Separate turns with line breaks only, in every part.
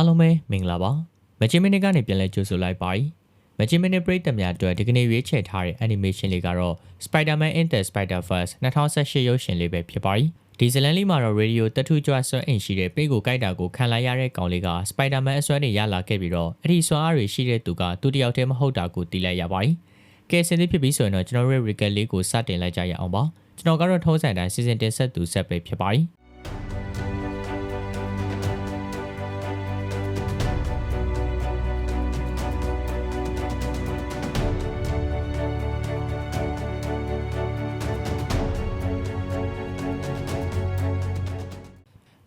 အားလုံးပဲမင်္ဂလာပါမချင်းမင်းကနေပြန်လဲကြိုဆိုလိုက်ပါမချင်းမင်းပရိသတ်များအတွက်ဒီကနေ့ရွေးချယ်ထားတဲ့ animation လေးကတော့ Spider-Man Into Spider-Verse 2018ရုပ်ရှင်လေးပဲဖြစ်ပါတယ်ဒီဇလန်လေးမှာတော့ radio တထူကြွဆွဲအင်ရှိတဲ့ပိတ်ကိုကြိုက်တာကိုခံလိုက်ရတဲ့ကောင်လေးက Spider-Man အစွမ်းတွေရလာခဲ့ပြီးတော့အဲ့ဒီစွမ်းအားတွေရှိတဲ့သူကသူတယောက်တည်းမဟုတ်တာကိုသိလိုက်ရပါတယ်ကဲစင်လေးဖြစ်ပြီးဆိုရင်တော့ကျွန်တော်တို့ recap လေးကိုစတင်လိုက်ကြရအောင်ပါကျွန်တော်ကတော့ထုံးစံတိုင်းစီစဉ်တင်ဆက်သူဆက်ပဲဖြစ်ပါတယ်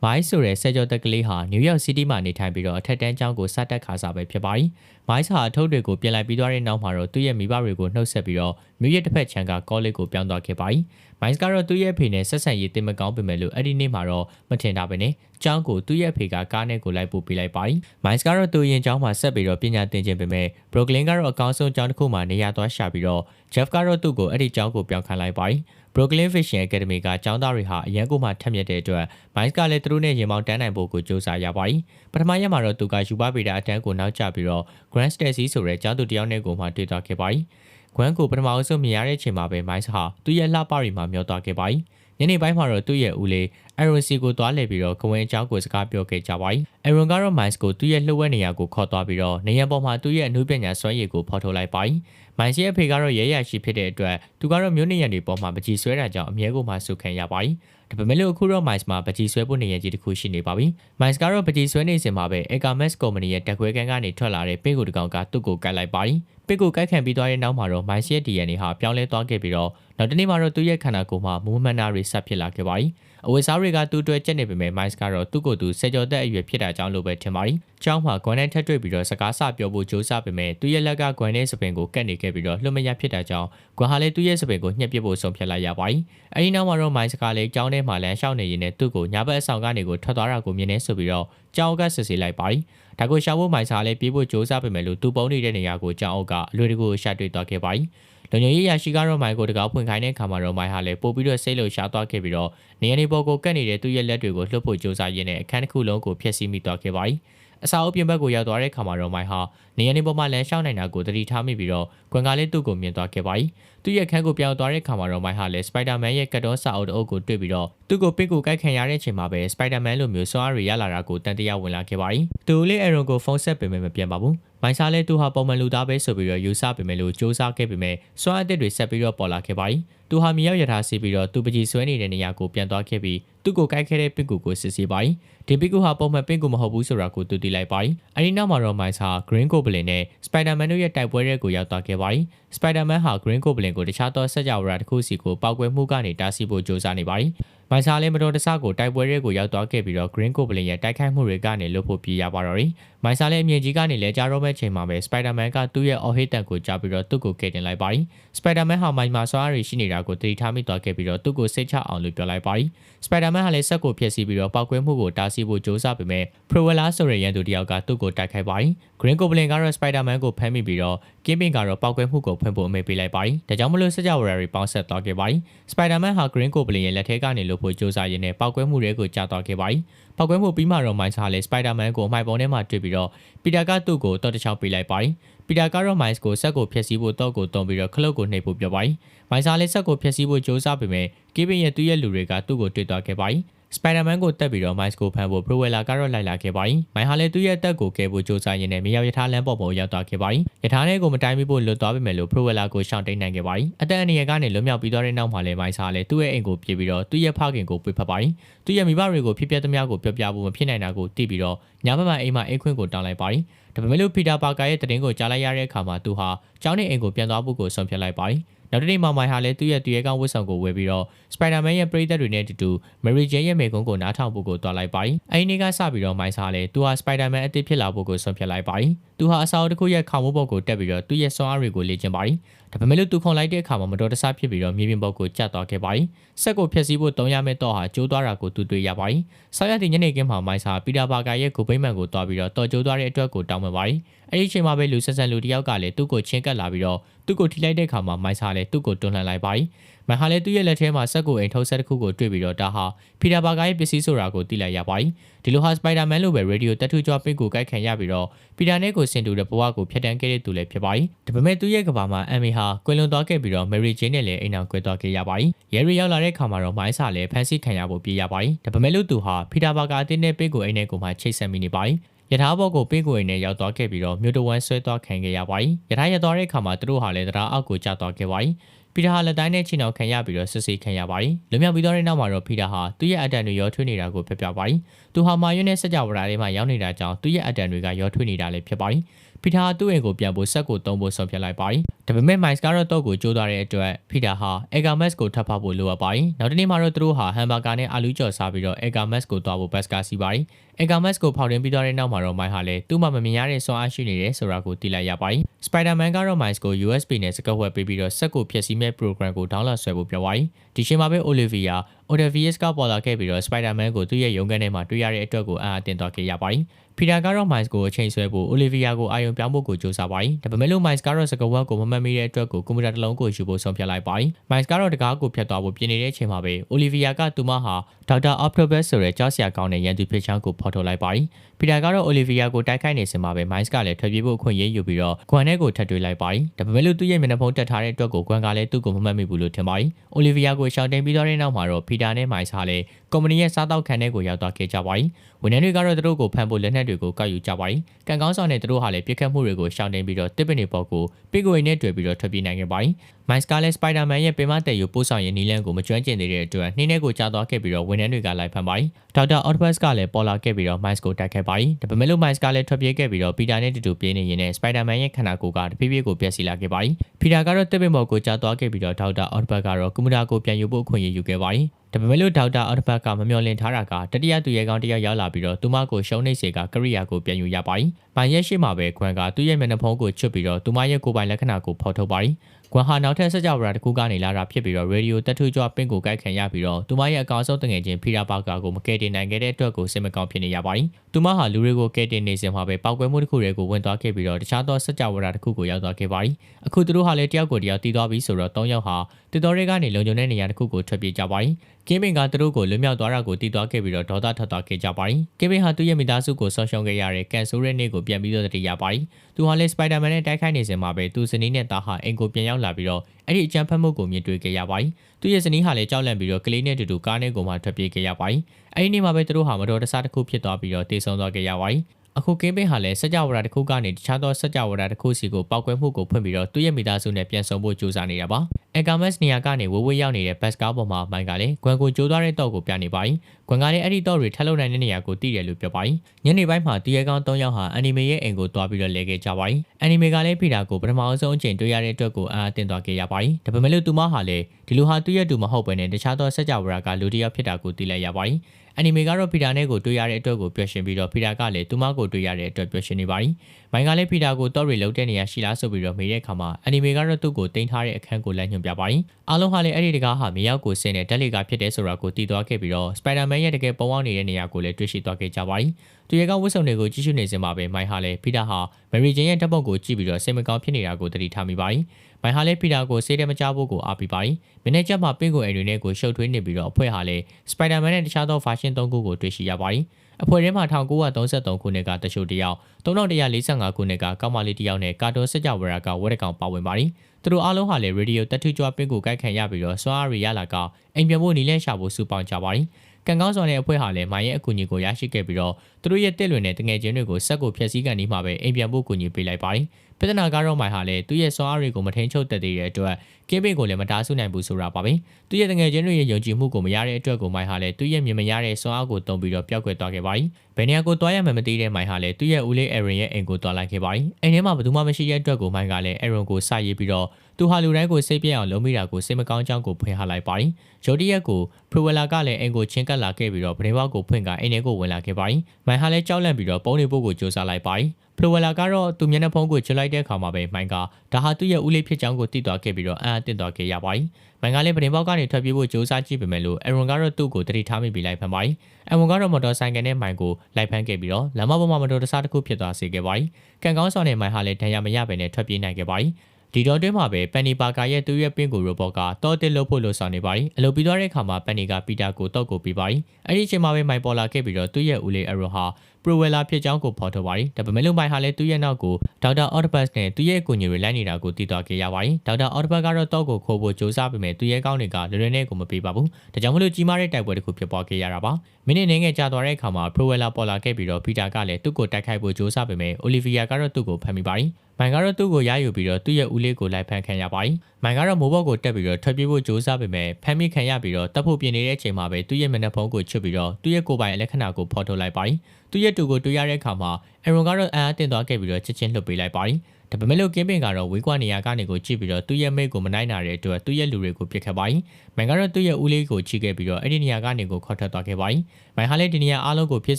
မိုင်းဆိုတဲ့ဆယ်ကျော်တက်ကလေးဟာနယူးယောက်စီးတီးမှာနေထိုင်ပြီးတော့အထက်တန်းကျောင်းကိုစတက်ခါစားပဲဖြစ်ပါတယ်။မိုင်းဟာအထုပ်တွေကိုပြင်လိုက်ပြီးသွားတဲ့နောက်မှာတော့သူ့ရဲ့မိဘတွေကိုနှုတ်ဆက်ပြီးတော့မြို့ရဲ့တစ်ဖက်ခြမ်းကကောလိပ်ကိုပြောင်းသွားခဲ့ပါတယ်။မိုင်းကတော့သူ့ရဲ့အဖေနဲ့ဆက်ဆံရေးတင်မကောင်းပေမဲ့လို့အဲ့ဒီနေ့မှာတော့မထင်တာပဲနဲ့ကျောင်းကိုသူ့ရဲ့အဖေကကားနဲ့ကိုလိုက်ပို့ပေးလိုက်ပါတယ်။မိုင်းကတော့သူ့ရင်ကျောင်းမှာဆက်ပြီးတော့ပညာသင်ခြင်းပေမဲ့ဘရိုကလင်ကတော့အကောင်းဆုံးကျောင်းတစ်ခုမှာနေရာသွားရှာပြီးတော့ Jeff ကတော့သူ့ကိုအဲ့ဒီကျောင်းကိုပြောင်းခံလိုက်ပါတယ်။ Brooklyn Vision Academy ကကျောင်းသားတွေဟာအရန်ကိုမှထက်မြက်တဲ့အတွက် Miles ကလည်းသူတို့နဲ့ရင်မောင်းတန်းနိုင်ဖို့ကိုစူးစမ်းရပါတယ်။ပထမရက်မှာတော့သူကယူပါပေတာအတန်းကိုနောက်ကျပြီးတော့ Grand Stacy ဆိုတဲ့ကျောင်းသူတယောက်နဲ့ကိုမှတွေ့သွားခဲ့ပါတယ်။ခွမ်းကိုပထမအဆုံးမြင်ရတဲ့အချိန်မှာပဲ Miles ဟာသူ့ရဲ့လှပရီမှာမျောသွားခဲ့ပါတယ်။ ညနေပိုင်းမှာတော့သူ့ရဲ့ဦးလေး Aaron C ကိုသွားလှည့်ပြီးတော့ကဝင်းအကြောင်းကိုစကားပြောခဲ့ကြပါတယ်။ Aaron ကတော့ Miles ကိုသူ့ရဲ့လှုပ်ဝဲနေရာကိုခေါ်သွားပြီးတော့နေရန်ပေါ်မှာသူ့ရဲ့အမှုပညာစွမ်းရည်ကိုဖော်ထုတ်လိုက်ပါတယ်။မိုင်စီရဲ့အဖေကတော့ရဲရရှိဖြစ်တဲ့အတွက်သူကတော့မျိုးနေရံတွေပေါ်မှာပကြီးဆွဲတာကြောင့်အမြဲကိုမှဆုခံရပါတယ်။ ဒါပေမဲ့လို့အခုတော့ Miles မှာပကြီးဆွဲဖို့နေရကြီးတစ်ခုရှိနေပါပြီ။ Miles ကတော့ပကြီးဆွဲနေစဉ်မှာပဲ Egamex Company ရဲ့တက်ခွဲကန်ကနေထွက်လာတဲ့ပင့်ကိုတကောင်ကသူ့ကိုကိုက်လိုက်ပါတယ်။ပင့်ကိုကိုက်ခံပြီးသွားတဲ့နောက်မှာတော့ Miles ရဲ့ DNA ဟာပြောင်းလဲသွားခဲ့ပြီးတော့နောက်တနေ့မှာတော့သူ့ရဲ့ခန္ဓာကိုယ်မှာမူးမန္တာတွေဆက်ဖြစ်လာခဲ့ပါတယ်။ အဝတ်စားတွေကသူ့အတွက်ကြက်နေပေမဲ့ Miles ကတော့သူ့ကိုယ်သူဆယ်ကျော်သက်အရွယ်ဖြစ်တာကြောင့်လို့ပဲထင်ပါတယ်။ကျောင်းမှာဂွမ်နဲ့ထက်တွေ့ပြီးတော့စကားဆပြောဖို့ကြိုးစားပေမဲ့သူ့ရဲ့လက်ကဂွမ်နဲ့စပင်ကိုကတ်နေခဲ့ပြီးတော့လွှတ်မရဖြစ်တာကြောင့်ဂွမ်ဟာလည်းသူ့ရဲ့စပင်ကိုညှက်ပစ်ဖို့ဆုံးဖြတ်လိုက်ရပါတယ်။အဲဒီနောက်မှာတော့ Miles ကလည်းကျောင်းထဲမှာလမ်းလျှောက်နေရင်းနဲ့သူ့ကိုညာဘက်အဆောင်ကနေကိုထွက်သွားတာကိုမြင်နေဆိုပြီးတော့ကျောင်းကစစ်ဆေးလိုက်ပါတယ်။ ဒါကိုရှာဖို့မိုင်စာလည်းပြေးဖို့ကြိုးစားပေမဲ့လို့သူပုံနေတဲ့နေရာကိုကျောင်းအုပ်ကအလွယ်တကူရှာတွေ့သွားခဲ့ပါတယ်။လုံခြုံရေးရရှိကတော့မိုင်ကိုတကောက်ဖွင့်ခိုင်းတဲ့ခါမှာတော့မိုင်ဟာလည်းပို့ပြီးတော့စိတ်လှုပ်ရှားသွားခဲ့ပြီးတော့နေရနေပေါ်ကိုကတ်နေတဲ့သူ့ရဲ့လက်တွေကိုလှုပ်ဖို့ကြိုးစားရင်းနဲ့အခန်းတစ်ခုလုံးကိုဖျက်ဆီးမိသွားခဲ့ပါတယ်။အစာအုပ်ပြင်ဘက်ကိုရောက်သွားတဲ့ခါမှာတော့မိုင်ဟာနေရနေပေါ်မှာလမ်းလျှောက်နိုင်တာကိုသတိထားမိပြီးတော့ကွန်ကားလေးသူ့ကိုမြင်သွားခဲ့ပါတယ်။ သူ့ရဲ့ခန်းကိုပြောင်းသွားတဲ့ခါမှာတော့မိုင်ဟာလည်းစပိုက်ဒါမန်ရဲ့ကတ်တော်စာအုပ်တအုပ်ကိုတွေ့ပြီးတော့သူ့ကိုပစ်ကိုကိုက်ခံရတဲ့အချိန်မှာပဲစပိုက်ဒါမန်လိုမျိုးစွမ်းအားတွေရလာတာကိုတန်တရားဝင်လာခဲ့ပါတယ်။သူလေးအရွန်ကိုဖုန်းဆက်ပေမဲ့မပြန်ပါဘူး။မိုင်စာလဲသူဟာပုံမှန်လူသားပဲဆိုပြီးတော့ယူဆပေမဲ့လို့စူးစမ်းခဲ့ပေမဲ့စွမ်းအသစ်တွေဆက်ပြီးတော့ပေါ်လာခဲ့ပါတယ်။သူဟာမြေရောက်ရထားစီပြီးတော့သူပကြီးဆွဲနေတဲ့နေရာကိုပြန်သွားခဲ့ပြီးသူ့ကိုကိုက်ခဲတဲ့ပင့်ကူကိုစစ်ဆေးပါတယ်။ဒီပင့်ကူဟာပုံမှန်ပင့်ကူမဟုတ်ဘူးဆိုတာကိုသူသိလိုက်ပါတယ်။အဲဒီနောက်မှာတော့မိုင်စာ Green Goblin နဲ့ Spider-Man တို့ရဲ့တိုက်ပွဲတွေကိုရောက်သွားခဲ့ပါတယ်။ Spider-Man ဟာ Green Goblin ကိုတခြားသောစက်ကြဝဠာတစ်ခုစီကိုပောက်ကွဲမှုကနေတားဆီးဖို့ကြိုးစားနေပါတယ်။ မိုင်စာလည်းမတော်တဆကိုတိုက်ပွဲတွေကိုရောက်သွားခဲ့ပြီးတော့ Green Goblin ရဲ့တိုက်ခိုက်မှုတွေကနေလွတ်ဖို့ပြေးရပါတော့တယ်။မိုင်စာလည်းအမြင့်ကြီးကနေလဲကြားတော့မဲ့ချိန်မှာပဲ Spider-Man ကသူ့ရဲ့အော်ဟစ်တန်ကိုကြားပြီးတော့သူ့ကိုကယ်တင်လိုက်ပါတယ်။ Spider-Man ဟာမိုင်မှာဆွားရရှိနေတာကိုသတိထားမိသွားခဲ့ပြီးတော့သူ့ကိုစိတ်ချအောင်လို့ပြောလိုက်ပါတယ်။ Spider-Man ဟာလည်းဆက်ကိုဖျက်ဆီးပြီးတော့ပောက်ကွဲမှုကိုတားဆီးဖို့ကြိုးစားပေမဲ့ Prowler ဆိုတဲ့ရန်သူတယောက်ကသူ့ကိုတိုက်ခိုက်ပါတယ်။ Green Goblin ကတော့ Spider-Man ကိုဖမ်းမိပြီးတော့ Kingpin ကတော့ပောက်ကွဲမှုကိုဖွင့်ဖို့အမိန့်ပေးလိုက်ပါတယ်။ဒါကြောင့်မလို့စကြဝဠာတွေပေါင်းဆက်သွားခဲ့ပါတယ်။ Spider-Man ဟာ Green Goblin ရဲ့လက်ထဲကနေလို့ဖို့ကြိုးစားရင်းနဲ့ပောက်ကွဲမှုတွေကိုကြာသွားခဲ့ပါတယ်။ပောက်ကွဲမှုပြီးမှတော့ Miles ဟာလည်း Spider-Man ကိုအမိုက်ပုံထဲမှာတွေ့ပြီးတော့ Peter ကသူ့ကိုတော့တချောင်းပေးလိုက်ပါတယ်။ Peter ကတော့ Miles ကိုဆက်ကိုဖျက်ဆီးဖို့တော့ကိုတုံးပြီးတော့ခလုတ်ကိုနှိပ်ဖို့ပြောပါတယ်။ Miles ဟာလည်းဆက်ကိုဖျက်ဆီးဖို့ကြိုးစားပေမဲ့ Kingpin ရဲ့သူ့ရဲ့လူတွေကသူ့ကိုတွေ့သွားခဲ့ပါတယ်။ Spider-Man ကိုတက်ပြီးတော့ Miles ကိုဖမ်းဖို့ Prowler ကတော့လိုက်လာခဲ့ပါတယ်။မိုင်ဟာလည်းသူ့ရဲ့တက်ကိုကယ်ဖို့ကြိုးစားရင်းနဲ့မြေရောက်ရထားလမ်းပေါ်ပေါ်ရောက်သွားခဲ့ပါတယ်။ရထားနဲ့ကိုမတိုင်းမိဖို့လွတ်သွားပြီမဲ့လို့ Prowler ကိုရှောင်တိန်နိုင်ခဲ့ပါတယ်။အတန်အနေရကနေလွတ်မြောက်ပြီးသွားတဲ့နောက်မှာလည်း Miles ဟာလည်းသူ့ရဲ့အိမ်ကိုပြေးပြီးတော့သူ့ရဲ့ဖခင်ကိုပွေဖက်ပါတယ်။သူ့ရဲ့မိဘတွေကိုဖြစ်ပျက်သမျှကိုပြောပြဖို့မဖြစ်နိုင်တာကိုသိပြီးတော့ညဘက်မှာအိမ်မှာအိမ်ခွင့်ကိုတောင်းလိုက်ပါတယ်။ဒါပေမဲ့လို့ Peter Parker ရဲ့တရင်ကိုကြားလိုက်ရတဲ့အခါမှာသူဟာကျောင်းနေအိမ်ကိုပြန်သွားဖို့ကိုဆုံးဖြတ်လိုက်ပါတယ်။ နောက်တစ်နေ့မှာမိုင်ဟာလည်းသူ့ရဲ့သူရဲကောင်းဝတ်ဆောင်ကိုဝယ်ပြီးတော့ Spider-Man ရဲ့ပရိသတ်တွေနဲ့အတူတူ Mary Jane ရဲ့မိကုန်းကိုနားထောင်ဖို့ကိုတွားလိုက်ပါတယ်။အဲဒီနေ့ကစပြီးတော့မိုင်ဟာလည်းသူဟာ Spider-Man အသစ်ဖြစ်လာဖို့ကိုဆုံးဖြတ်လိုက်ပါတယ်။သူဟာအစာအုပ်တစ်ခုရဲ့ခေါင်းမိုးပေါ်ကိုတက်ပြီးတော့သူ့ရဲ့စွမ်းအားတွေကိုလေ့ကျင့်ပါတယ်။ ဒါပေမဲ့လို့သူခုန်လိုက်တဲ့အခါမှာမတော်တဆဖြစ်ပြီးတော့မြေပြင်ပေါ်ကိုကျသွားခဲ့ပါတယ်။ဆက်ကိုဖျက်ဆီးဖို့တုံးရမယ့်တော့ဟာကျိုးသွားတာကိုသူတွေ့ရပါတယ်။ဆောင်းရတဲ့ညနေခင်းမှာမိုင်စာပီတာပါကာရဲ့ကိုပိမန်ကိုတွားပြီးတော့တော်ကျိုးသွားတဲ့အတွက်ကိုတောင်းပန်ပါတယ်။အဲဒီအချိန်မှာပဲလူဆက်ဆန်လူတယောက်ကလည်းသူ့ကိုချင်းကပ်လာပြီးတော့သူ့ကိုထိလိုက်တဲ့အခါမှာမိုင်စာလည်းသူ့ကိုတွန်းလှန်လိုက်ပါတယ်။ မိုင်ဟာလည်းသူ့ရဲ့လက်ထဲမှာစက်ကိုအိမ်ထုတ်ဆက်တစ်ခုကိုတွေ့ပြီးတော့ဒါဟာပီတာပါကာရဲ့ပစ္စည်းဆိုတာကိုသိလိုက်ရပါတယ်ဒီလိုဟာစပိုင်ဒါမန်လိုပဲရေဒီယိုတက်ထူကြွပင့်ကိုကိုက်ခံရပြီးတော့ပီတာနဲ့ကိုဆင်တူတဲ့ဘဝကိုဖျက်တမ်းခဲ့တဲ့သူလည်းဖြစ်ပါတယ်ဒါပေမဲ့သူ့ရဲ့ကဘာမှာအမ်မီဟာကွယ်လွန်သွားခဲ့ပြီးတော့မယ်ရီဂျင်းနဲ့လည်းအိမ်အောင်ကွယ်သွားခဲ့ရပါတယ်ရဲရီရောက်လာတဲ့ခါမှာတော့မိုင်းစာလည်းဖန်ဆီးခံရဖို့ပြေးရပါတယ်ဒါပေမဲ့လို့သူဟာပီတာပါကာအတင်းနဲ့ပင့်ကိုအိမ်နဲ့ကိုမှချိတ်ဆက်မိနေပါတယ်ယထာဘောကိုပေးကိုရင်နဲ့ရောက်သွားခဲ့ပြီးတော့မြို့တော်ဝမ်းဆွဲသွားခံခဲ့ရပါတယ်။ယထာရသွားတဲ့အခါမှာသူတို့ဟာလည်းတရားအောက်ကိုကျသွားခဲ့ပါတယ်။ ပီတာဟာလက်တိုင်းနဲ့ချီနှောင်ခံရပြီးတော့စစ်ဆေးခံရပါတယ်။လွမြောက်ပြီးတော့တဲ့နောက်မှာတော့ပီတာဟာသူ့ရဲ့အတန်တွေရောထွေးနေတာကိုပြပြပါတယ်။သူဟာမာရွန်းနဲ့စကြဝဠာထဲမှာရောက်နေတာကြောင့်သူ့ရဲ့အတန်တွေကရောထွေးနေတာလည်းဖြစ်ပါတယ်။ပီတာဟာသူ့အိမ်ကိုပြန်ဖို့ဆက်ကိုတုံးဖို့ဆုံးဖြတ်လိုက်ပါတယ်။ဒါပေမဲ့ Miles ကတော့တော့ကိုကြိုးသွားတဲ့အတွက်ပီတာဟာ Egamas ကိုထပ်ဖောက်ဖို့လိုအပ်ပါတယ်။နောက်တစ်နေ့မှာတော့သူတို့ဟာဟမ်ဘာဂါနဲ့အာလူးကြော်စားပြီးတော့ Egamas ကိုသွားဖို့ဘတ်စကားစီးပါတယ်။ Egamas ကိုဖောက်တင်ပြီးသွားတဲ့နောက်မှာတော့ Miles ဟာလည်းသူ့မှာမမြင်ရတဲ့စွမ်းအားရှိနေတယ်ဆိုတာကိုသိလိုက်ရပါတယ်။ Spider-Man ကတော့ Miles ကို USB နဲ့စကတ်ဝက်ပေးပြီးတော့စက်ကိုဖျက်ဆီးမဲ့ program ကို download ဆွဲဖို့ပြောပါတယ်။ဒီချိန်မှာပဲ Olivia Odavius ကပေါ်လာခဲ့ပြီးတော့ Spider-Man ကိုသူ့ရဲ့ရုံးခန်းထဲမှာတွေ့ရတဲ့အတွက်ကိုအားအတင်သွားခဲ့ရပါတယ်။ပီတာကတော့ Miles ကိုအချိန်ဆွဲဖို့ Olivia ကိုအာရုံပြောင်းဖို့ကိုကြိုးစားပါတယ်။ဒါပေမဲ့လို့ Miles ကတော့စကဝက်ကိုမမှတ်မိတဲ့အတွက်ကိုကွန်ပျူတာတစ်လုံးကိုယူဖို့ဆုံးဖြတ်လိုက်ပါတယ်။ Miles ကတော့တကားကိုဖျက်သွားဖို့ပြင်နေတဲ့အချိန်မှာပဲ Olivia ကသူမဟာဒေါက်တာ Octopus ဆိုတဲ့ကြောက်စရာကောင်းတဲ့ရန်သူဖြစ်ချောင်းကိုဖော်ထုတ်လိုက်ပါတယ်။ပီတာကတော့ Olivia ကိုတိုက်ခိုက်နေစင်မှာပဲ Miles ကလည်းထွက်ပြေးဖို့အခွင့်အရေးယူပြီးတော့ဂွမ်နဲ့ကိုထပ်တွေ့လိုက်ပါတယ်။ဒါပေမဲ့လို့သူ့ရဲ့မျက်နှာဖုံးတက်ထားတဲ့အတွက်ကိုဂွမ်ကလည်းသူ့ကိုမမှတ်မိဘူးလို့ထင်ပါတယ်။ Olivia ကိုရှောင်တင်ပြီးတော့တဲ့နောက်မှာတော့ပီတာနဲ့ Miles ဟာလည်း ကုမ္ပဏီရဲ့စားတောက်ခန်းထဲကိုရောက်သွားခဲ့ကြပါတယ်။ဝန်ထမ်းတွေကတော့သူတို့ကိုဖမ်းဖို့လက်နက်တွေကိုကောက်ယူကြပါတယ်။ကံကောင်းဆောင်တဲ့သူတို့ဟာလည်းပြစ်ခတ်မှုတွေကိုရှောင်တင်ပြီးတော့တစ်ပင်တွေပေါ်ကိုပစ်ကိုရင်နဲ့တွေ့ပြီးတော့ထွက်ပြေးနိုင်ခဲ့ပါတယ်။ Miles ကလည်း Spider-Man ရဲ့ပင်မတဲ့ယူပို့ဆောင်ရေးနီလန်းကိုမကျွမ်းကျင်သေးတဲ့အတွက်နှင်းထဲကိုကြားသွားခဲ့ပြီးတော့ဝန်ထမ်းတွေကလိုက်ဖမ်းပါတယ်။ဒေါက်တာ Octopus ကလည်းပေါ်လာခဲ့ပြီးတော့ Miles ကိုတိုက်ခိုက်ပါတယ်။ဒါပေမဲ့လို့ Miles ကလည်းထွက်ပြေးခဲ့ပြီးတော့ Peter နဲ့တူတူပြေးနေရင်လည်း Spider-Man ရဲ့ခန္ဓာကိုယ်ကတဖြည်းဖြည်းကိုပျက်စီးလာခဲ့ပါတယ်။ Peter ကတော့တစ်ပင်ပေါ်ကိုကြားသွားခဲ့ပြီးတော့ဒေါက်တာ Octopus ကတော့ကွန်ပျူတာကိုပြန်ယူဖို့အခွင့်အရေးယူခဲ့ပါတယ်။ ဒါပေမဲ့လို့ဒေါက်တာအော်တဘတ်ကမမျှော်လင့်ထားတာကတတိယသူရဲကောင်းတယောက်ရောက်လာပြီးတော့သူမကိုရှုံးနေစေကကရိယာကိုပြန်ယူရပါတယ်။ပိုင်ရက်ရှိမှာပဲခွန်ကသူ့ရဲ့မျက်နှာဖုံးကိုချွတ်ပြီးတော့သူမရဲ့ကိုယ်ပိုင်လက္ခဏာကိုဖော်ထုတ်ပါတယ်။ ကွန်ဟာနောက်ထပ်စကြဝဠာတစ်ခုကနေလာတာဖြစ်ပြီးတော့ရေဒီယိုတက်ထူကြွပင့်ကိုကိုက်ခံရပြီးတော့သူမရဲ့အကောင်ဆုံးတငယ်ချင်းဖီရာပါကာကိုမကယ်တင်နိုင်ခဲ့တဲ့အတွက်ကိုစိတ်မကောင်းဖြစ်နေရပါတယ်။သူမဟာလူတွေကိုကယ်တင်နေစဉ်မှာပဲပောက်ကွဲမှုတစ်ခုတွေကိုဝင်သွားခဲ့ပြီးတော့တခြားသောစကြဝဠာတစ်ခုကိုရောက်သွားခဲ့ပါတယ်။အခုသူတို့ဟာလည်းတယောက်ကိုတယောက်တီးသွားပြီးဆိုတော့၃ယောက်ဟာတီတော်တွေကနေလုံခြုံတဲ့နေရာတစ်ခုကိုထွက်ပြေးကြပါတယ်။ကင်းပင်ကသူတို့ကိုလွတ်မြောက်သွားတာကိုတီးသွားခဲ့ပြီးတော့ဒေါသထွက်သွားခဲ့ကြပါတယ်။ကင်းပင်ဟာသူ့ရဲ့မိသားစုကိုဆော့ရှုံးခဲ့ရတဲ့ကန်ဆိုးတဲ့နေ့ကိုပြန်ပြီးတော့တည်ရပါတယ်။သူဟာလည်းစပိုင်ဒါမန်နဲ့တိုက်ခိုက်နေစဉ်မှာပဲသူဇနီးနဲ့သားဟာအိမ်ကိုပြန်ရောက်လာပြီးတော့အဲ့ဒီအကြမ်းဖက်မှုကိုမြင်တွေ့ခဲ့ရပါတယ်။သူရဲ့ဇနီးဟာလည်းကြောက်လန့်ပြီးတော့ကလေးနဲ့တူတူကားနဲ့ကိုမှထွက်ပြေးခဲ့ရပါတယ်။အဲ့ဒီနေ့မှာပဲသူတို့ဟာမတော်တဆတစ်ခုဖြစ်သွားပြီးတော့တေဆုံသွားခဲ့ရပါတယ်။ အခုကင်းဘေးဟာလည်းစကြဝဠာတစ်ခုကနေတခြားသောစကြဝဠာတစ်ခုစီကိုပောက်ကွဲမှုကိုဖွင့်ပြီးတော့သူ့ရဲ့မိသားစုနဲ့ပြန်ဆုံဖို့ကြိုးစားနေတာပါ။အက်ကာမက်စ်နေရာကနေဝေးဝေးရောက်နေတဲ့ဘတ်စကားပေါ်မှာမိုင်ကလည်းဂွန်ကိုကြိုးသွားတဲ့တော့ကိုပြနေပါပြီ။ဂွန်ကလည်းအဲ့ဒီတော့တွေထပ်လုံနိုင်တဲ့နေရာကိုသိတယ်လို့ပြောပါပြီ။ညနေပိုင်းမှာတရေကောင်၃ယောက်ဟာအနီမေရဲ့အိမ်ကိုသွားပြီးတော့လဲခဲ့ကြပါပြီ။အနီမေကလည်းဖိတာကိုပထမဆုံးအချိန်တွေ့ရတဲ့အတွက်ကိုအားအသင့်သွားခဲ့ရပါပြီ။ဒါပေမဲ့လို့သူမဟာလည်းဒီလိုဟာသူ့ရဲ့သူမဟုတ်ဘဲနဲ့တခြားသောစကြဝဠာကလူတစ်ယောက်ဖြစ်တာကိုသိလိုက်ရပါပြီ။ ။အနီမေကတော့ဖီတာနဲ့ကိုတွေ့ရတဲ့အတွက်ကိုပျော်ရှင်ပြီးတော့ဖီတာကလည်းသူမကိုတွေ့ရတဲ့အတွက်ပျော်ရှင်နေပါပြီ။မိုင်ကလည်းဖီတာကိုတော့ရီလုံးတဲ့နေရာရှိလားဆိုပြီးတော့မေးတဲ့အခါမှာအနီမေကတော့သူ့ကိုတင်ထားတဲ့အခန်းကိုလမ်းညွှန်ပြပါပြီ။အားလုံးဟာလည်းအဲ့ဒီတကားဟာမြေရောက်ကိုဆင်းတဲ့တက်လီကဖြစ်တယ်ဆိုတာကိုသိသွားခဲ့ပြီးတော့စပိုင်ဒါမန်ရဲ့တကယ်ပုံအောင်နေတဲ့နေရာကိုလည်းတွေ့ရှိသွားခဲ့ကြပါပြီ။သူရဲ့ကဝတ်စုံတွေကိုကြည့်ရှုနေစမှာပဲမိုင်ဟာလည်းဖီတာဟာမယ်ရီဂျင်ရဲ့တပ်ပုတ်ကိုကြည့်ပြီးတော့စိတ်မကောင်းဖြစ်နေတာကိုသတိထားမိပါပြီ။ မိုင်ဟာလည်းပီတာကိုစေးတယ်မချဖို့ကိုအားပေးပါရီမင်းနဲ့ချက်မှာပင့်ကိုအိမ်တွေနဲ့ကိုရှုပ်ထွေးနေပြီးတော့အဖွဲ့ဟာလည်း Spider-Man နဲ့တခြားသော version 3ခုကိုတွေ့ရှိရပါရီအဖွဲ့ထဲမှာ1933ခုနှစ်ကတချို့တယောက်3145ခုနှစ်ကကောက်မလေးတယောက်နဲ့ကာတွန်စကြဝဠာကဝက်တကောင်ပါဝင်ပါရီသူတို့အားလုံးဟာလည်းရေဒီယိုတက်ထူကြွပင့်ကိုကိုက်ခံရပြီးတော့စွာရီရလာကောင်အိမ်ပြန်ဖို့နီလဲရှာဖို့စူပေါင်းကြပါရီ ကံကောင်းဆောင်တဲ့အဖွဲ့ဟာလည်းမိုင်းရဲ့အကူအညီကိုရရှိခဲ့ပြီးတော့သူတို့ရဲ့တက်လွင်တဲ့တငယ်ချင်းတွေကိုစက်ကိုဖျက်ဆီးကန်ဒီမှာပဲအိမ်ပြန်ဖို့ကူညီပေးလိုက်ပါတယ်။ပြဿနာကတော့မိုင်းဟာလည်းသူ့ရဲ့စွမ်းအားတွေကိုမထိန်ချုပ်တတ်သေးတဲ့အတွက်ကင်းပင်ကိုလည်းမတားဆုနိုင်ဘူးဆိုတာပါပဲ။သူ့ရဲ့တငယ်ချင်းတွေရဲ့ယုံကြည်မှုကိုမရတဲ့အတွက်ကိုမိုင်းဟာလည်းသူ့ရဲ့မြင်မရတဲ့စွမ်းအားကိုတုံပြီးတော့ပျောက်ကွယ်သွားခဲ့ပါတယ်။ဘယ်နေရာကိုတွားရမှမသိတဲ့မိုင်းဟာလည်းသူ့ရဲ့ဦးလေးအရင်ရဲ့အိမ်ကိုတွားလိုက်ခဲ့ပါတယ်။အိမ်ထဲမှာဘယ်သူမှမရှိတဲ့အတွက်ကိုမိုင်းကလည်းအရင်ကိုစရေးပြီးတော့ သူဟာလူတိုင်းကိုစိတ်ပြည့်အောင်လုပ်မိတာကိုစိတ်မကောင်းကြောင်းကိုဖွင့်ဟလိုက်ပါတယ်။ရုတ်တရက်ကိုဖရိုဝလာကလည်းအိမ်ကိုချင်းကပ်လာခဲ့ပြီးတော့ဗနေဘောက်ကိုဖွင့်ကအိမ်ထဲကိုဝင်လာခဲ့ပါတယ်။မိုင်ဟာလည်းကြောက်လန့်ပြီးတော့ပုံနေဖို့ကိုစူးစမ်းလိုက်ပါတယ်။ဖလိုဝလာကတော့သူမျက်နှာဖုံးကိုချွတ်လိုက်တဲ့အခါမှာပဲမိုင်ကဒါဟာသူ့ရဲ့ဦးလေးဖြစ်ကြောင်းကိုသိသွားခဲ့ပြီးတော့အံ့အသင့်သွားခဲ့ရပါတယ်။မိုင်ကလည်းပရင်ပေါက်ကနေထွက်ပြေးဖို့စူးစမ်းကြည့်ပေမဲ့လို့အရွန်ကတော့သူ့ကိုတတိထားမိပြီးလိုက်ဖမ်းပါတယ်။အရွန်ကတော့မော်တော်ဆိုင်ကယ်နဲ့မိုင်ကိုလိုက်ဖမ်းခဲ့ပြီးတော့လမ်းမပေါ်မှာမတော်တဆတစ်ခုဖြစ်သွားစေခဲ့ပါတယ်။ကံကောင်းဆောင်တဲ့မိုင်ဟာလည်းဒဏ်ရာမရဘဲနဲ့ထွက်ပြေးနိုင်ခဲ့ပါတယ်။ ဒီတော့တွင်းမှာပဲပန်နီပါကာရဲ့သူ့ရဲ့ပင်ကိုရိုဘော့ကတောတစ်လို့ဖို့လို့ဆောင်နေပါတယ်အလုပ်ပြီးသွားတဲ့အခါမှာပန်နီကပီတာကိုတော့ကိုပြီးပါတယ်အဲ့ဒီအချိန်မှာပဲမိုင်ပေါ်လာခဲ့ပြီးတော့သူ့ရဲ့ဦးလေးအရိုဟာပရိုဝဲလာဖြစ်ကြောင်းကိုဖော်ထုတ်ပါတယ်ဒါပေမဲ့လို့မိုင်ဟာလည်းသူ့ရဲ့နောက်ကိုဒေါက်တာအော်တဘတ်နဲ့သူ့ရဲ့အကူအညီတွေလိုက်နေတာကိုသိသွားခဲ့ရပါတယ်ဒေါက်တာအော်တဘတ်ကတော့တော့ကိုခိုးဖို့ကြိုးစားပေမဲ့သူ့ရဲ့ကောင်းတွေကလွယ်လွယ်နဲ့ကိုမပေးပါဘူးဒါကြောင့်မလို့ကြီးမားတဲ့တိုက်ပွဲတစ်ခုဖြစ်ပေါ်ခဲ့ရတာပါမိနစ်နှင်းငယ်ကြာသွားတဲ့အခါမှာပရိုဝဲလာပေါ်လာခဲ့ပြီးတော့ပီတာကလည်းသူ့ကိုတိုက်ခိုက်ဖို့ကြိုးစားပေမဲ့အိုလီဗီယာကတော့သူ့ကိုဖမ်းမိပါတယ်မိုင်ကတော့သူ့ကိုရယူပြီးတော့သူ့ရဲ့ဦးလေးကိုလိုက်ဖမ်းခံရပါတယ်။မိုင်ကတော့မိုးဘော့ကိုတက်ပြီးတော့ထွက်ပြေးဖို့ကြိုးစားပေမဲ့ဖမ်းမိခံရပြီးတော့တပ်ဖို့ပြင်နေတဲ့အချိန်မှာပဲသူ့ရဲ့မျက်နှာဖုံးကိုချွတ်ပြီးတော့သူ့ရဲ့ကိုယ်ပိုင်လက္ခဏာကိုဖော်ထုတ်လိုက်ပါတယ်။သူ့ရဲ့တူကိုတွေ့ရတဲ့အခါမှာအရွန်ကတော့အံ့အားတင်သွားခဲ့ပြီးတော့ချက်ချင်းလှုပ်ပေးလိုက်ပါတယ်။ ဒါပေမဲ့လို့ကင်းပင်ကတော့ဝေးကွာနေရာကနေကိုကြည့်ပြီးတော့သူ့ရဲ့မိတ်ကိုမနိုင်နာတဲ့အတွက်သူ့ရဲ့လူတွေကိုပြစ်ခတ်ပါတယ်။မိုင်ကတော့သူ့ရဲ့ဦးလေးကိုချီခဲ့ပြီးတော့အဲ့ဒီနေရာကနေကိုခေါ်ထွက်သွားခဲ့ပါတယ်။မိုင်ဟာလည်းဒီနေရာအားလုံးကိုဖြစ်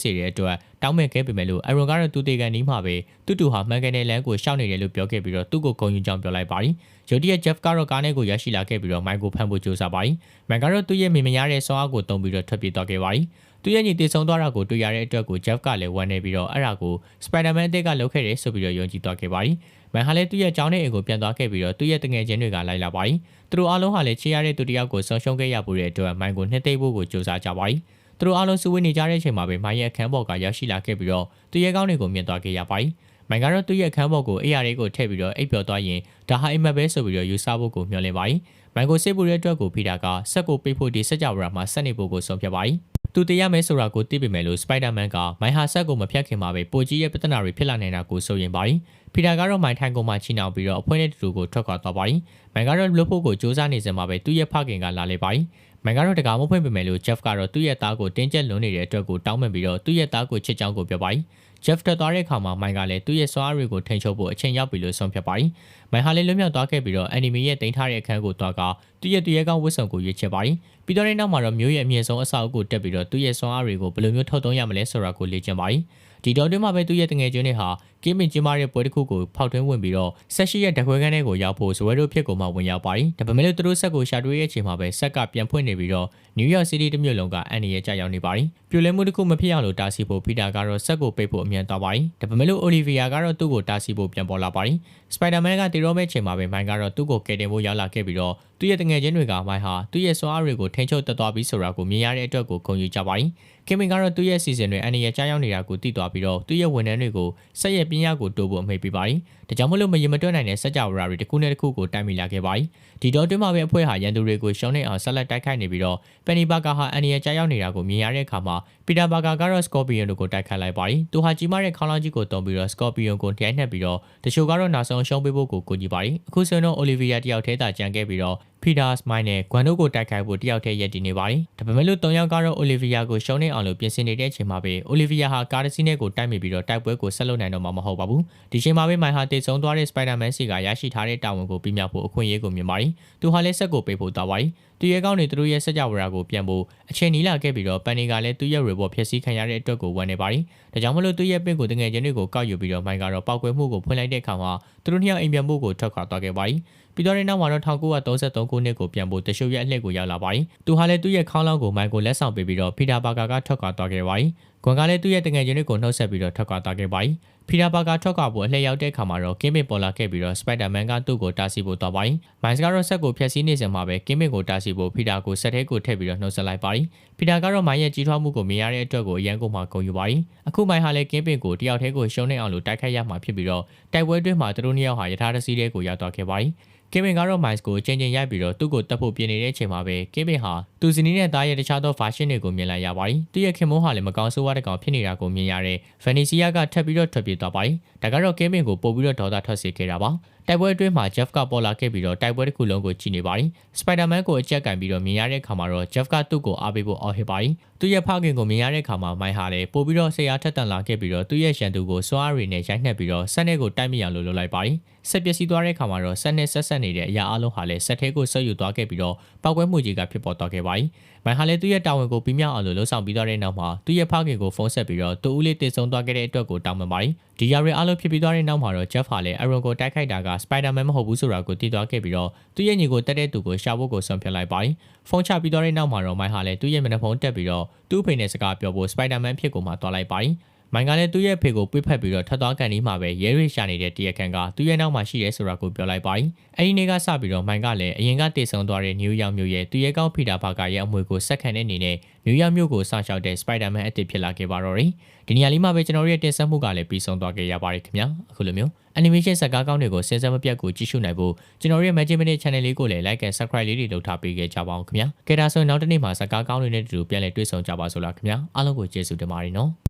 စေတဲ့အတွက်တောင်းမဲ့ခဲ့ပေမဲ့လို့အရွန်ကတော့သူ့တေကန်နီးမှာပဲတူတူဟာမှန်ကန်တဲ့လမ်းကိုရှောက်နေတယ်လို့ပြောခဲ့ပြီးတော့သူ့ကိုဂုံယူကြောင်းပြောလိုက်ပါတယ်။ရုတ်တရက် Jeff ကတော့ကားနဲ့ကိုရရှိလာခဲ့ပြီးတော့မိုင်ကိုဖမ်းဖို့ကြိုးစားပါတယ်။မိုင်ကတော့သူ့ရဲ့မိမရတဲ့ဆောင်းအားကိုတုံးပြီးတော့ထွက်ပြေးသွားခဲ့ပါတယ်။သူရဲ့ညီတည်ဆုံသွားတာကိုတွေ့ရတဲ့အတွက်ကို Jeff ကလည်းဝမ်းနေပြီးတော့အဲ့ဒါကို Spider-Man အသစ်ကလုပ်ခဲ့တယ်ဆိုပြီးတော့ယုံကြည်သွားခဲ့ပါတယ်။ မန်ဟာလည်းသူ့ရဲ့ကြောင်းတဲ့အိမ်ကိုပြန်သွားခဲ့ပြီးတော့သူ့ရဲ့တငယ်ချင်းတွေကလိုက်လာပါတယ်။သူတို့အားလုံးဟာလည်းချေရတဲ့သူတယောက်ကိုဆုံရှုံခဲ့ရပူတဲ့အတွက်မိုင်ကိုနှစ်သိမ့်ဖို့ကိုကြိုးစားကြပါတယ်။သူတို့အားလုံးစုဝေးနေကြတဲ့အချိန်မှာပဲမိုင်ရဲ့အခန်းပေါ်ကရောက်ရှိလာခဲ့ပြီးတော့သူရဲ့ကောင်းတွေကိုမြင်သွားခဲ့ရပါတယ်။မိုင်ကတော့သူ့ရဲ့အခန်းပေါ်ကိုအိယာလေးကိုထည့်ပြီးတော့အိပ်ပျော်သွားရင်ဒါဟာအိမ်မက်ပဲဆိုပြီးတော့ယူဆဖို့ကိုမျှော်လင့်ပါတယ်။မိုင်ကိုစိတ်ပူတဲ့အတွက်ကိုဖီတာကဆက်ကိုပိတ်ဖို့ဒီစက်ကြဝဠာမှာဆက်နေဖို့ကိုဆုံးဖြတ်ပါတယ်။ သူတည်ရမယ်ဆိုတာကိုသိပေမဲ့လို့စပိုက်ဒါမန်ကမိုင်ဟာဆက်ကိုမဖြတ်ခင်မှာပဲပိုကြီးရဲ့ပြဿနာတွေဖြစ်လာနေတာကိုစိုးရင်ပါတယ်။ဖီတာကတော့မိုင်ထိုင်ကိုမှချီနှောင်ပြီးတော့အဖွဲနဲ့တူတူကိုထွက်ခွာသွားပါတယ်။မိုင်ကတော့လွတ်ဖို့ကိုစူးစမ်းနေစမှာပဲသူ့ရဲ့ဖခင်ကလာလေပါတယ်။မိုင်ကတော့တကာမဖွင့်ပေမဲ့လို့ Jeff ကတော့သူ့ရဲ့သားကိုတင်းကျပ်လွန်နေတဲ့အတွက်ကိုတောင်းပန်ပြီးတော့သူ့ရဲ့သားကိုချစ်ကြောင်းကိုပြောပါတယ်။ Jeff တက်သွားတဲ့အခါမှာမိုင်ကလည်းသူ့ရဲ့စွားတွေကိုထိန်ချုပ်ဖို့အချိန်ရောက်ပြီလို့ဆုံးဖြတ်ပါတယ်။မိုင်ဟာလည်းလွတ်မြောက်သွားခဲ့ပြီးတော့ anime ရဲ့တင်ထားတဲ့အခန်းကိုတွားကသူ့ရဲ့သူရဲကောင်းဝတ်စုံကိုရွေးချယ်ပါတယ်။ပြီးတော့တဲ့နောက်မှာတော့မျိုးရဲ့အမြင့်ဆုံးအဆောက်အအုံကိုတက်ပြီးတော့သူ့ရဲ့စွမ်းအားတွေကိုဘယ်လိုမျိုးထုတ်သုံးရမလဲဆိုတာကိုလေ့ကျင့်ပါတယ်။ ဒီတော့တွင်မှာပဲသူ့ရဲ့တငယ်ချင်းတွေဟာကင်းမင်ကျင်းပတဲ့ပွဲတစ်ခုကိုဖောက်ထွင်းဝင်ပြီးတော့ဆက်ရှိရဲ့ဓခွဲခန်းထဲကိုရောက်ဖို့ဇွဲတို့ဖြစ်ကိုမှဝင်ရောက်ပါတယ်။ဒါပေမဲ့လို့သူတို့ဆက်ကိုရှာတွေ့ရဲ့အချိန်မှာပဲဆက်ကပြန်ဖွင့်နေပြီးတော့နယူးယောက်စီးတီးတစ်မြို့လုံးကအန်ဒီရဲ့ကြာရောက်နေပါတယ်။ပြိုလဲမှုတစ်ခုမဖြစ်အောင်လို့တားဆီးဖို့ဖီတာကတော့ဆက်ကိုပိတ်ဖို့အမြန်သွားပါတယ်။ဒါပေမဲ့လို့အိုလီဗီယာကတော့သူ့ကိုတားဆီးဖို့ပြန်ပေါ်လာပါတယ်။စပိုင်ဒါမန်ကတီရောမဲ့ချိန်မှာပဲမိုင်ကတော့သူ့ကိုကယ်တင်ဖို့ရောက်လာခဲ့ပြီးတော့သူ့ရဲ့တငယ်ချင်းတွေကမိုင်ဟာသူ့ရဲ့စွမ်းအားတွေကိုထိန်းချုပ်တက်သွားပြီးဆိုတာကိုမြင်ရတဲ့အတွက်ကိုဂုဏ်ယူကြပါတယ်။ကင်မင်ကတော့သူ့ရဲ့စီစဉ်တွေအန်ဒီရဲ့ကြားရောက်နေတာကိုသိသွားပြီးတော့သူ့ရဲ့ဝန်ထမ်းတွေကိုဆက်ရဲ့ပြင်းရကိုတိုးဖို့အမိန့်ပေးပါတယ်။ဒါကြောင့်မလို့မရင်မတွက်နိုင်တဲ့စက်ကြဝဠာတွေတစ်ခုနဲ့တစ်ခုကိုတိုက်မိလာခဲ့ပါတယ်။ဒီတော့တွင်းမှာပဲအဖွဲ့ဟာရန်သူတွေကိုရှုံးနေအောင်ဆက်လက်တိုက်ခိုက်နေပြီးတော့ပန်နီဘာကာဟာအန်ဒီရဲ့ကြားရောက်နေတာကိုမြင်ရတဲ့အခါမှာပီတာဘာကာကတော့စကော်ပီယွန်တို့ကိုတိုက်ခိုက်လိုက်ပါတယ်။သူဟာကြီးမားတဲ့ခေါင်းလောင်းကြီးကိုတုံပြီးတော့စကော်ပီယွန်ကိုထိုင်နှက်ပြီးတော့တချို့ကတော့နောက်ဆုံးရှုံးပေးဖို့ကိုကူညီပါတယ်။အခုဆိုရင်တော့အိုလီဗီယာတယောက်ထဲသာကြံခဲ့ပြီးတော့ဖီဒါစ်မိုင်းနဲ့ဂွမ်တို့ကိုတိုက်ခိုက်ဖို့တယောက်တည်းရည်တည်နေပါတယ်။ဒါပေမဲ့လို့၃ယောက်ကတော့အိုလီဗီယာကိုရှုံးနေအောင်လို့ပြင်ဆင်နေတဲ့အချိန်မှာပဲအိုလီဗီယာဟာကားတစ်စီးနဲ့ကိုတိုက်မိပြီးတော့တိုက်ပွဲကိုဆက်လုပ်နိုင်တော့မှာမဟုတ်ပါဘူး။ဒီချိန်မှာပဲမိုင်ဟာတေဆုံးသွားတဲ့စပိုင်ဒါမန်စီကရရှိထားတဲ့တာဝန်ကိုပြီးမြောက်ဖို့အခွင့်အရေးကိုမြင်ပါတယ်။သူဟာလည်းဆက်ကိုပေးဖို့သွားပါတယ်။သူရဲကောင်းတွေသူတို့ရဲ့စက်ကြဝဠာကိုပြန်ဖို့အချိန်နီးလာခဲ့ပြီးတော့ပန်နီကလည်းသူ့ရဲ့ report ဖျက်ဆီးခံရတဲ့အတွက်ကိုဝန်နေပါတယ်။ဒါကြောင့်မလို့သူ့ရဲ့ပင့်ကိုတငယ်ချင်းတွေကိုကောက်ယူပြီးတော့မိုင်ကတော့ပောက်ကွဲမှုကိုဖွင့်လိုက်တဲ့အခါမှာသူတို့နှစ်ယောက်အိမ်ပြန်ဖို့ကိုထွက်ခွာသွားခဲ့ပါတယ်။ပြီးတော့တဲ့နောက်မှာတော့1933ခုနှစ်ကိုပြန်ဖို့တရှုပ်ရဲ့အလှည့်ကိုရောက်လာပါတယ်။သူဟာလည်းသူ့ရဲ့ခေါင်းလောင်းကိုမိုင်ကိုလက်ဆောင်ပေးပြီးတော့ဖီတာဘာကာကထွက်ခွာသွားခဲ့ပါတယ်။ ဂွန်ကလည်းသူ့ရဲ့တငယ်ချင်းတွေကိုနှုတ်ဆက်ပြီးတော့ထွက်ခွာသွားခဲ့ပါတယ်။ဖီတာဘာကာထွက်ခွာဖို့အလှည့်ရောက်တဲ့အခါမှာတော့ကင်းမစ်ပေါ်လာခဲ့ပြီးတော့စပိုက်ဒါမန်ကသူ့ကိုတားဆီးဖို့သွားပါတယ်။မိုင်စ်ကတော့ဆက်ကိုဖျက်ဆီးနေစမှာပဲကင်းမစ်ကိုတားဆီးဖို့ဖီတာကိုဆက်ထဲကိုထည့်ပြီးတော့နှုတ်ဆက်လိုက်ပါတယ်။ဖီတာကတော့မိုင်ရဲ့ကြီးထွားမှုကိုမြင်ရတဲ့အတွက်ကိုအရန်ကိုမှဂုဏ်ယူပါတယ်။အခုမိုင်ဟာလည်းကင်းမစ်ကိုတယောက်တည်းကိုရှုံးနေအောင်လို့တိုက်ခိုက်ရမှာဖြစ်ပြီးတော့တိုက်ပွဲတွင်းမှာသူတို့နှစ်ယောက်ဟာယထာတစီးတဲ့ကိုရောက်သွားခဲ့ပါတယ်။ ကင်ဗင်ကတော့မိုက်စ်ကိုချင်းချင်းရိုက်ပြီးတော့သူ့ကိုတက်ဖို့ပြင်နေတဲ့အချိန်မှာပဲကင်ဗင်ဟာသူဇနီးနဲ့သားရဲ့တခြားသောဗာရှင်းတွေကိုမြင်လိုက်ရပါတယ်။သူ့ရဲ့ခင်မိုးဟာလည်းမကောင်းဆိုးဝါးတဲ့ကောင်ဖြစ်နေတာကိုမြင်ရတဲ့ဗန်နီစီယာကထပ်ပြီးတော့ထွက်ပြေးသွားပါတယ်။ဒါကတော့ကင်ဗင်ကိုပို့ပြီးတော့ဒေါသထွက်စေခဲ့တာပါ။တိုက်ပွဲအတွင်းမှာ Jeff ကပေါ်လာခဲ့ပြီးတော့တိုက်ပွဲတစ်ခုလုံးကိုကြည့်နေပါတယ်။ Spider-Man ကိုအကြက်ကင်ပြီးတော့မြင်ရတဲ့အခါမှာတော့ Jeff ကသူ့ကိုအားပေးဖို့အော်ဟစ်ပါတယ်။သူ့ရဲ့ဖခင်ကိုမြင်ရတဲ့အခါမှာမိုင်ဟာလည်းပို့ပြီးတော့ဆရာထက်တန်လာခဲ့ပြီးတော့သူ့ရဲ့ရန်သူကိုစွားရီနဲ့ရိုက်နှက်ပြီးတော့ဆက်နဲ့ကိုတိုက်မိအောင်လုပ်လုပ်လိုက်ပါတယ်။ဆက်ပျက်စီးသွားတဲ့အခါမှာတော့ဆက်နဲ့ဆက်ဆက်နေတဲ့အရာအလုံးဟာလည်းဆက်ထဲကိုဆွဲယူသွားခဲ့ပြီးတော့ပောက်ကွဲမှုကြီးကဖြစ်ပေါ်သွားခဲ့ပါတယ်။ မိုင်ဟာလည်းသူ့ရဲ့တာဝန်ကိုပြီးမြောက်အောင်လို့လှုံ့ဆော်ပြီးသွားတဲ့နောက်မှာသူ့ရဲ့ဖခင်ကိုဖုန်းဆက်ပြီးတော့တူဦးလေးတည်ဆုံသွားခဲ့တဲ့အတွက်ကိုတောင်းပန်ပါတယ်။ဒီယာရီအားလုံးဖြစ်ပြီးသွားတဲ့နောက်မှာတော့ Jeff ဟာလည်း Aaron ကိုတိုက်ခိုက်တာက Spider-Man မဟုတ်ဘူးဆိုတာကိုသိသွားခဲ့ပြီးတော့သူ့ရဲ့ညီကိုတက်တဲ့သူကိုရှာဖို့ကိုဆုံးဖြတ်လိုက်ပါတယ်။ဖုန်းချပြီးသွားတဲ့နောက်မှာတော့မိုင်ဟာလည်းသူ့ရဲ့မျက်နှာဖုံးတက်ပြီးတော့သူ့အဖေနဲ့စကားပြောဖို့ Spider-Man ဖြစ်ကိုမှသွားလိုက်ပါတယ်။ မိုင်ကလည်းသူ့ရဲ့ဖေကိုပွေ့ဖက်ပြီးတော့ထပ်သွားကန်ဒီမှာပဲရဲရွေရှာနေတဲ့တရက်ခန်ကသူ့ရဲ့နောက်မှာရှိရဲဆိုတာကိုပြောလိုက်ပါတယ်အဲဒီနေ့ကစပြီးတော့မိုင်ကလည်းအရင်ကတည်ဆုံသွားတဲ့နယူးယောက်မြို့ရဲ့သူ့ရဲ့ကောင်းဖီတာဘာကာရဲ့အမွေကိုဆက်ခံတဲ့အနေနဲ့နယူးယောက်မြို့ကိုစောင့်ရှောက်တဲ့စပိုက်ဒါမန်အသစ်ဖြစ်လာခဲ့ပါတော့တယ်ဒီနေရာလေးမှာပဲကျွန်တော်တို့ရဲ့တင်ဆက်မှုကလည်းပြီးဆုံးသွားခဲ့ရပါတယ်ခင်ဗျာအခုလိုမျိုး animation ဇာတ်ကားကောင်းတွေကိုစင်စမပြတ်ကိုကြည့်ရှုနိုင်ဖို့ကျွန်တော်တို့ရဲ့ Magic Minute Channel လေးကိုလည်း like and subscribe လေးတွေလုပ်ထားပေးခဲ့ကြပါအောင်ခင်ဗျာကဲဒါဆိုရင်နောက်တစ်နေ့မှာဇာတ်ကားကောင်းတွေနဲ့တူတူပြန်လည်တွေ့ဆုံကြပါစို့လားခင်ဗျာအားလုံးကိုကျေးဇူးတင်ပါတယ်နော်